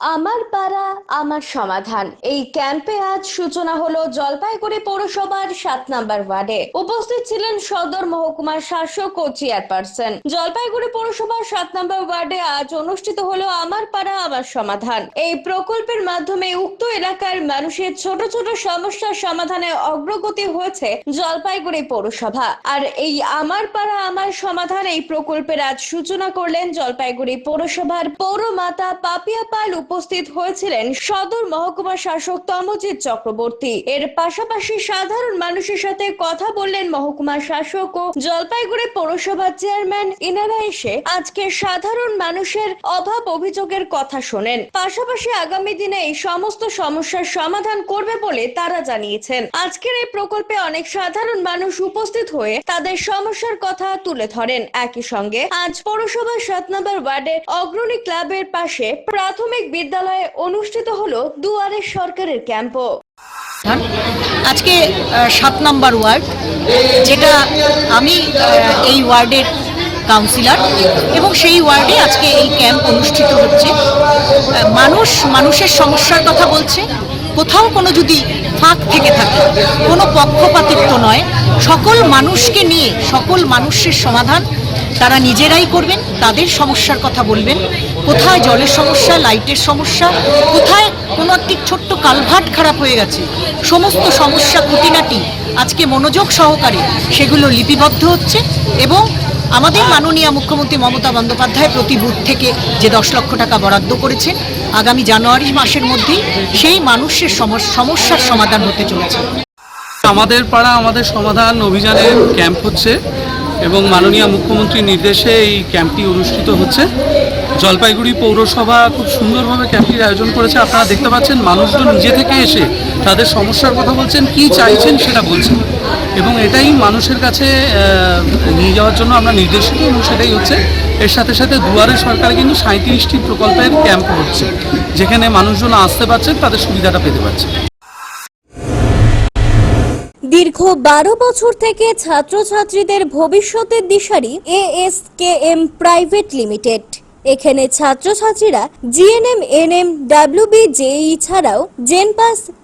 আমার পাড়া, আমার সমাধান। এই ক্যাম্পে আজ সূচনা হলো জলপাইগুড়ি পৌরসভার সাত নম্বর ওয়ার্ডে। উপস্থিত ছিলেন সদর মহকুমার শাসক ও চেয়ারপারসন। জলপাইগুড়ি পৌরসভার সাত নম্বর ওয়ার্ডে আজ অনুষ্ঠিত হলো আমার পাড়া, আমার সমাধান। এই প্রকল্পের মাধ্যমে উক্ত এলাকার মানুষের ছোট ছোট সমস্যার সমাধানে অগ্রগতি হয়েছে জলপাইগুড়ি পৌরসভা। আর এই আমার পাড়া, আমার সমাধান এই প্রকল্পের আজ সূচনা করলেন জলপাইগুড়ি পৌরসভার পৌরমাতা পাপিয়া পাল উপস্থিত হয়েছিলেন সদর মহকুমা শাসক তমজিৎ চক্রবর্তী। এর পাশাপাশি সাধারণ মানুষের সাথে কথা বললেন মহকুমা শাসক ও জলপাইগুড়ি পৌরসভার চেয়ারম্যান। ইনারা এসে আজকে সাধারণ মানুষের অভাব অভিযোগের কথা শোনেন। পাশাপাশি আগামী দিনে এই সমস্ত সমস্যার সমাধান করবে বলে তারা জানিয়েছেন। আজকের এই প্রকল্পে অনেক সাধারণ মানুষ উপস্থিত হয়ে তাদের সমস্যার কথা তুলে ধরেন। একই সঙ্গে আজ পৌরসভার সাত নম্বর ওয়ার্ডের অগ্রণী ক্লাবের পাশে প্রাথমিক বিদ্যালয়ে অনুষ্ঠিত হলো দুয়ারে সরকারের ক্যাম্পও। আজকে সাত নাম্বার ওয়ার্ড, যেটা আমি এই ওয়ার্ডের কাউন্সিলর এবং সেই ওয়ার্ডে আজকে এই ক্যাম্প অনুষ্ঠিত হচ্ছে মানুষ, মানুষের সমস্যার কথা বলছে কোথাও কোনো যদি ফাঁক থেকে থাকে, কোনো পক্ষপাতিত্ব নয়, সকল মানুষকে নিয়ে, সকল মানুষের সমাধান তারা নিজেরাই করবেন, তাদের সমস্যার কথা বলবেন। কোথায় জলের সমস্যা, লাইটের সমস্যা, কোথায় কোনো একটি ছোট্ট কালভার্ট খারাপ হয়ে গেছে, সমস্ত সমস্যা খুঁটিনাটি আজকে মনোযোগ সহকারে সেগুলো লিপিবদ্ধ হচ্ছে এবং আমাদের মাননীয় মুখ্যমন্ত্রী মমতা বন্দ্যোপাধ্যায় প্রতি বুথ থেকে যে দশ লক্ষ টাকা বরাদ্দ করেছেন, আগামী জানুয়ারি মাসের মধ্যেই সেই মানুষের সমস- সমস্যার সমাধান হতে চলেছে। আমাদের পাড়া আমাদের সমাধান অভিযানের ক্যাম্প হচ্ছে। এবং মাননীয় মুখ্যমন্ত্রীর নির্দেশে এই ক্যাম্পটি অনুষ্ঠিত হচ্ছে। জলপাইগুড়ি পৌরসভা খুব সুন্দরভাবে ক্যাম্পটির আয়োজন করেছে। আপনারা দেখতে পাচ্ছেন, মানুষজন নিজে থেকে এসে তাদের সমস্যার কথা বলছেন, কি চাইছেন সেটা বলছেন। এবং এটাই মানুষের কাছে নিয়ে যাওয়ার জন্য আমরা নির্দেশিত এবং সেটাই হচ্ছে। এর সাথে সাথে দুয়ারে সরকার কিন্তু সাঁত্রিশটি প্রকল্পের ক্যাম্প হচ্ছে, যেখানে মানুষজন আসতে পারছেন, তাদের সুবিধাটা পেতে পারছে দীর্ঘ বারো বছর থেকে ছাত্রছাত্রীদের ভবিষ্যতের দিশারি এএসকেএম প্রাইভেট লিমিটেড। এখানে ছাত্রছাত্রীরা GNM N NM WB JEE ছাড়াও জেনপাস